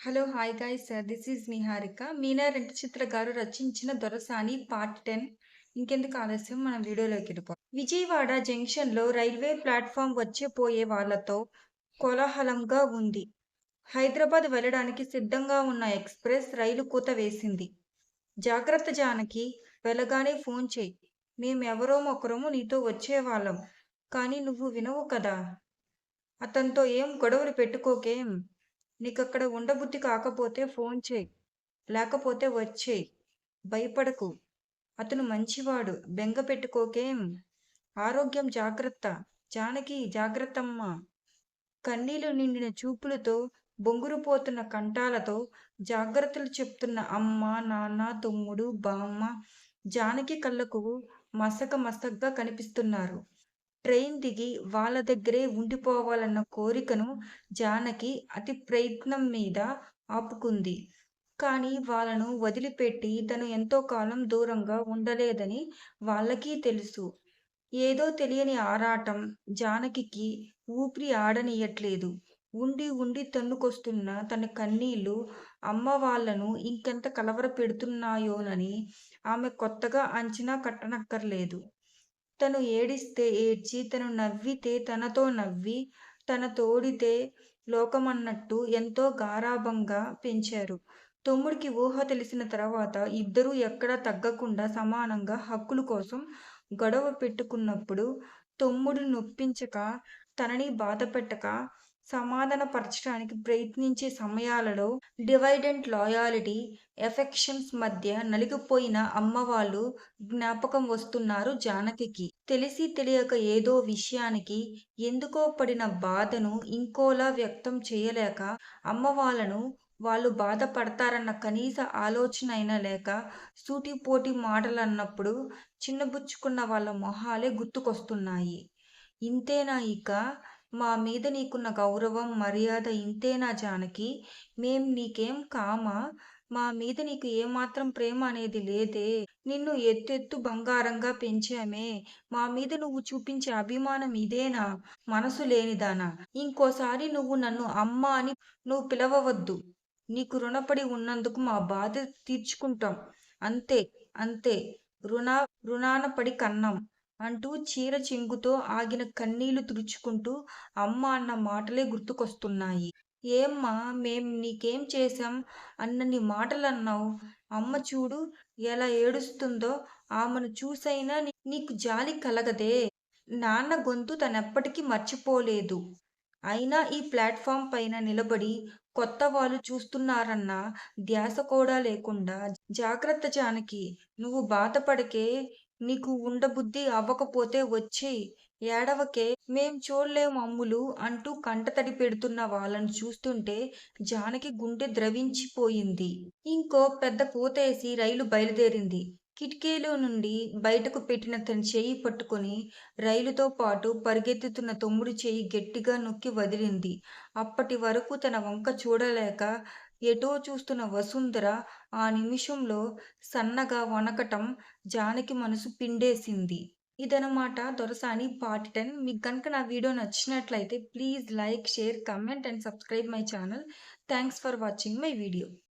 Hello hi guys sir this is Niharika Meena రెండు చిత్ర గారు రచించిన దొరసాని పార్ట్ టెన్ ఇంకెందుకు ఆలస్యం మనం వీడియోలోకి వెళ్ళిపోం విజయవాడ జంక్షన్లో రైల్వే ప్లాట్ఫామ్ వచ్చిపోయే వాళ్ళతో వాళ్ళతో కోలాహలంగా ఉంది హైదరాబాద్ వెళ్ళడానికి సిద్ధంగా ఉన్న ఎక్స్ప్రెస్ రైలు కూత వేసింది జాగ్రత్త జానకి వెళ్ళగానే ఫోన్ చేయి మేమెవరో ఒకరము నీతో వచ్చేవాళ్ళం కానీ నువ్వు వినవు కదా అతనితో ఏం గొడవలు పెట్టుకోకేం నీకక్కడ ఉండబుద్ధి కాకపోతే ఫోన్ చేయి లేకపోతే వచ్చేయి. భయపడకు. అతను మంచివాడు. బెంగ పెట్టుకోకేం? ఆరోగ్యం జాగ్రత్త. జానకి జాగ్రత్తమ్మ. కన్నీలు నిండిన చూపులతో బొంగురుపోతున్న కంఠాలతో జాగ్రత్తలు చెప్తున్న అమ్మ నాన్న తమ్ముడు బామ్మ జానకి కళ్ళకు మసక మసగ్గా కనిపిస్తున్నారు. ట్రైన్ దిగి వాళ్ళ దగ్గరే ఉండిపోవాలన్న కోరికను జానకి అతి ప్రయత్నం మీద ఆపుకుంది. కానీ వాళ్ళను వదిలిపెట్టి తను ఎంతో కాలం దూరంగా ఉండలేదని వాళ్ళకి తెలుసు. ఏదో తెలియని ఆరాటం జానకికి ఊపిరి ఆడనీయట్లేదు. ఉండి ఉండి తన్నుకొస్తున్న తన కన్నీళ్ళు అమ్మ వాళ్ళను ఇంకెంత కలవర పెడుతున్నాయోనని ఆమె కొత్తగా అంచనా కట్టనక్కర్లేదు. తను ఏడిస్తే ఏడ్చి తను నవ్వితే తనతో నవ్వి తన తోడితే లోకమన్నట్టు ఎంతో గారాభంగా పెంచారు. తమ్ముడికి ఊహ తెలిసిన తర్వాత ఇద్దరూ ఎక్కడా తగ్గకుండా సమానంగా హక్కుల కోసం గొడవ పెట్టుకున్నప్పుడు తమ్ముడు నొప్పించక తనని బాధ పెట్టక సమాధానపరచడానికి ప్రయత్నించే సమయాలలో డివైడ్ అండ్ లాయాలిటీ ఎఫెక్షన్స్ మధ్య నలిగిపోయిన అమ్మవాళ్ళు జ్ఞాపకం వస్తున్నారు జానకికి. తెలిసి తెలియక ఏదో విషయానికి ఎందుకో పడిన బాధను ఇంకోలా వ్యక్తం చేయలేక అమ్మ వాళ్ళను వాళ్ళు బాధపడతారన్న కనీస ఆలోచన అయినా లేక సూటిపోటి మాటలన్నప్పుడు చిన్నబుచ్చుకున్న వాళ్ళ మొహాలే గుర్తుకొస్తున్నాయి. ఇంతేనా ఇక? మా మీద నీకున్న గౌరవం మర్యాద ఇంతేనా జానకి? మేం నీకేం కామా? మా మీద నీకు ఏమాత్రం ప్రేమ అనేది లేదే. నిన్ను ఎత్తెత్తు బంగారంగా పెంచామే. మా మీద నువ్వు చూపించే అభిమానం ఇదేనా? మనసు లేనిదానా? ఇంకోసారి నువ్వు నన్ను అమ్మ అని నువ్వు పిలవవద్దు. నీకు రుణపడి ఉన్నందుకు మా బాధ తీర్చుకుంటాం. అంతే అంతే. రుణ రుణాన పడి కన్నాం. అంటూ చీర చెంగుతో ఆగిన కన్నీళ్ళు తుడుచుకుంటూ అమ్మ అన్న మాటలే గుర్తుకొస్తున్నాయి. ఏమ్మా మేం నీకేం చేశాం? అన్నన్ని మాటలన్నావు. అమ్మ చూడు ఎలా ఏడుస్తుందో ఆమెను చూసైనా నీకు జాలి కలగదే. నాన్న గొంతు తనెప్పటికీ మర్చిపోలేదు. అయినా ఈ ప్లాట్ఫామ్ పైన నిలబడి కొత్త వాళ్ళు చూస్తున్నారన్న ధ్యాస కూడా లేకుండా జాగ్రత్త జానకి నువ్వు బాధపడకే. నీకు ఉండబుద్ధి అవ్వకపోతే వచ్చేయి. ఏడవకే మేం చూడలేం అమ్ములు అంటూ కంటతడి పెడుతున్న వాళ్ళను చూస్తుంటే జానకి గుండె ద్రవించిపోయింది. ఇంకో పెద్ద పూతేసి రైలు బయలుదేరింది. కిటికీలో నుండి బయటకు పెట్టిన తన చేయి పట్టుకొని రైలుతో పాటు పరిగెత్తుతున్న తమ్ముడు చేయి గట్టిగా నొక్కి వదిలింది. అప్పటి వరకు తన వంక చూడలేక ఎటో చూస్తున్న వసుంధర ఆ నిమిషంలో సన్నగా వనకటం జానకి మనసు పిండేసింది. ఇదనమాట దొరసాని పార్ట్ టెన్. మీకు కనుక నా వీడియో నచ్చినట్లయితే please like share comment and subscribe my channel. Thanks for watching my video.